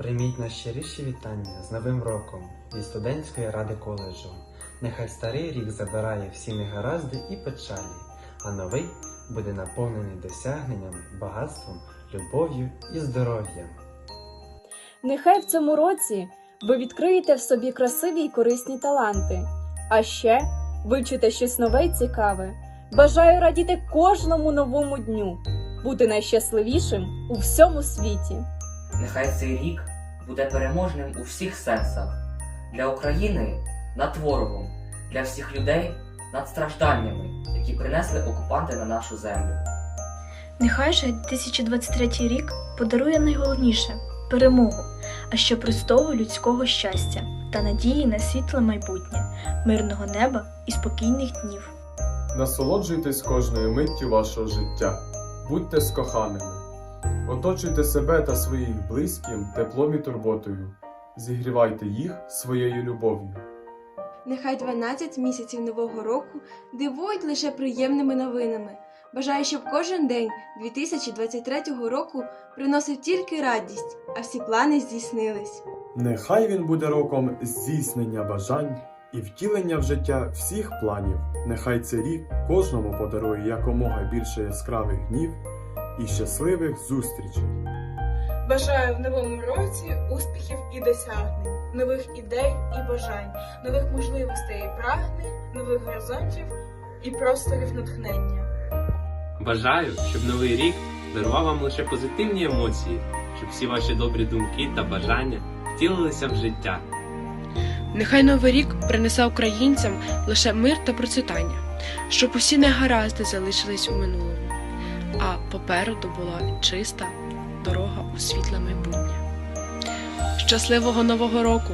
Прийміть найщиріші вітання з Новим роком від студентської ради коледжу. Нехай старий рік забирає всі негаразди і печалі, а новий буде наповнений досягненнями, багатством, любов'ю і здоров'ям. Нехай в цьому році ви відкриєте в собі красиві й корисні таланти. А ще вивчите щось нове й цікаве. Бажаю радіти кожному новому дню, бути найщасливішим у всьому світі. Нехай цей рік буде переможним у всіх сенсах для України над ворогом, для всіх людей над стражданнями, які принесли окупанти на нашу землю. Нехай же 2023 рік подарує найголовніше перемогу, а ще простого людського щастя та надії на світле майбутнє, мирного неба і спокійних днів. Насолоджуйтесь кожною миттю вашого життя, будьте з коханими, оточуйте себе та своїх близьким теплом і турботою, зігрівайте їх своєю любов'ю. Нехай 12 місяців нового року дивують лише приємними новинами. Бажаю, щоб кожен день 2023 року приносив тільки радість, а всі плани здійснились. Нехай він буде роком здійснення бажань і втілення в життя всіх планів. Нехай цей рік кожному подарує якомога більше яскравих днів і щасливих зустрічей. Бажаю в новому році успіхів і досягнень, нових ідей і бажань, нових можливостей і прагнень, нових горизонтів і просторів натхнення. Бажаю, щоб новий рік дарував вам лише позитивні емоції, щоб всі ваші добрі думки та бажання втілилися в життя. Нехай новий рік принесе українцям лише мир та процвітання, щоб усі негаразди залишились у минулому, а попереду була чиста дорога у світле майбутнє. Щасливого нового року!